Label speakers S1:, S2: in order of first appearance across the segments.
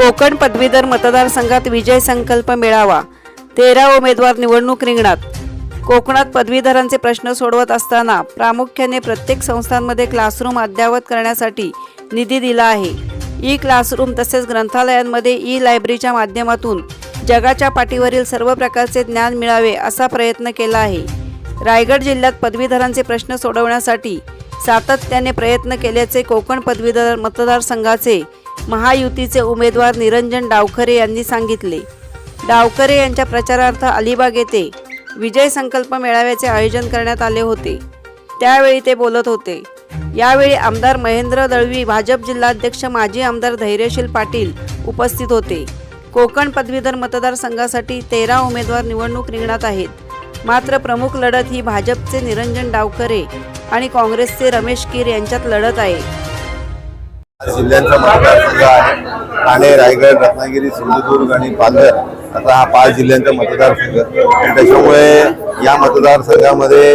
S1: कोकण पदवीधर मतदारसंघात विजय संकल्प मेळावा. तेरा उमेदवार निवडणूक रिंगणात. कोकणात पदवीधरांचे प्रश्न सोडवत असताना प्रामुख्याने प्रत्येक संस्थांमध्ये क्लासरूम अद्ययावत करण्यासाठी निधी दिला आहे. ई क्लासरूम तसेच ग्रंथालयांमध्ये ई लायब्ररीच्या माध्यमातून जगाच्या पाठीवरील सर्व प्रकारचे ज्ञान मिळावे असा प्रयत्न केला आहे. रायगड जिल्ह्यात पदवीधरांचे प्रश्न सोडवण्यासाठी सातत्याने प्रयत्न केल्याचे कोकण पदवीधर मतदारसंघाचे महायुतीचे उमेदवार निरंजन डावखरे यांनी सांगितले. डावखरे यांच्या प्रचारार्थ अलिबाग येथे विजय संकल्प मेळाव्याचे आयोजन करण्यात आले होते. त्यावेळी ते बोलत होते. यावेळी आमदार महेंद्र दळवी भाजप जिल्हाध्यक्ष माजी आमदार धैर्यशील पाटील उपस्थित होते. कोकण पदवीधर मतदारसंघासाठी तेरा उमेदवार निवडणूक रिंगणात आहेत. मात्र प्रमुख लढत ही भाजपचे निरंजन डावखरे आणि काँग्रेसचे रमेश कीर यांच्यात लढत आहे.
S2: जिल्ह्यांचा मतदारसंघ आहे. ठाणे रायगड रत्नागिरी सिंधुदुर्ग आणि पालघर असा हा पाच जिल्ह्यांचा मतदारसंघ आणि त्याच्यामुळे या मतदारसंघामध्ये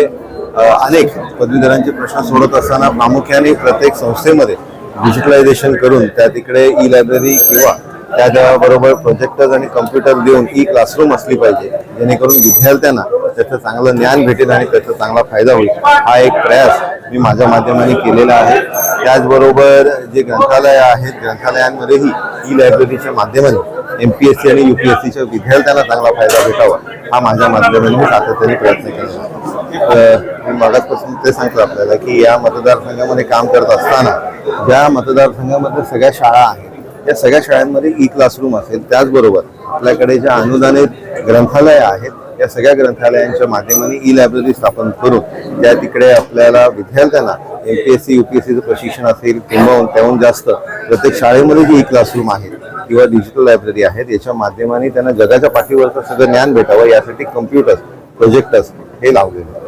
S2: अनेक पदवीधरांचे प्रश्न सोडत असताना प्रामुख्याने प्रत्येक संस्थेमध्ये डिजिटलायझेशन करून त्या तिकडे ई लायब्ररी किंवा त्याच्याबरोबर प्रोजेक्टर्स आणि कम्प्युटर देऊन e ई क्लासरूम असली पाहिजे. जेणेकरून विद्यार्थ्यांना त्याचं चांगलं ज्ञान भेटेल आणि त्याचा चांगला फायदा होईल. हा एक प्रयास मी माझ्या माध्यमाने केलेला आहे. त्याचबरोबर जे ग्रंथालय आहेत ग्रंथालयांमध्येही ई लायब्ररीच्या माध्यमाने एम पी एस सी आणि यू पी एस सीच्या विद्यार्थ्यांना चांगला फायदा भेटावा हा माझ्या माध्यमाने मी सातत्याने प्रयत्न केला मी मागासपासून ते सांगतो आपल्याला की या मतदारसंघामध्ये काम करत असताना ज्या मतदारसंघामध्ये सगळ्या शाळा आहेत या सगळ्या शाळांमध्ये ई क्लासरूम असेल. त्याचबरोबर आपल्याकडे ज्या अनुदानित ग्रंथालय आहेत या सगळ्या ग्रंथालयांच्या माध्यमाने ई लायब्ररी स्थापन करून त्या तिकडे आपल्याला विद्यार्थ्यांना M P S C U P S सीचं प्रशिक्षण असेल किंवा त्याहून जास्त प्रत्येक शाळेमध्ये जी ई क्लासरूम आहेत किंवा डिजिटल लायब्ररी आहेत याच्या माध्यमाने त्यांना जगाच्या पाठीवरचं सगळं ज्ञान भेटावं यासाठी कम्प्युटर्स प्रोजेक्टर्स हे लावलेले आहेत.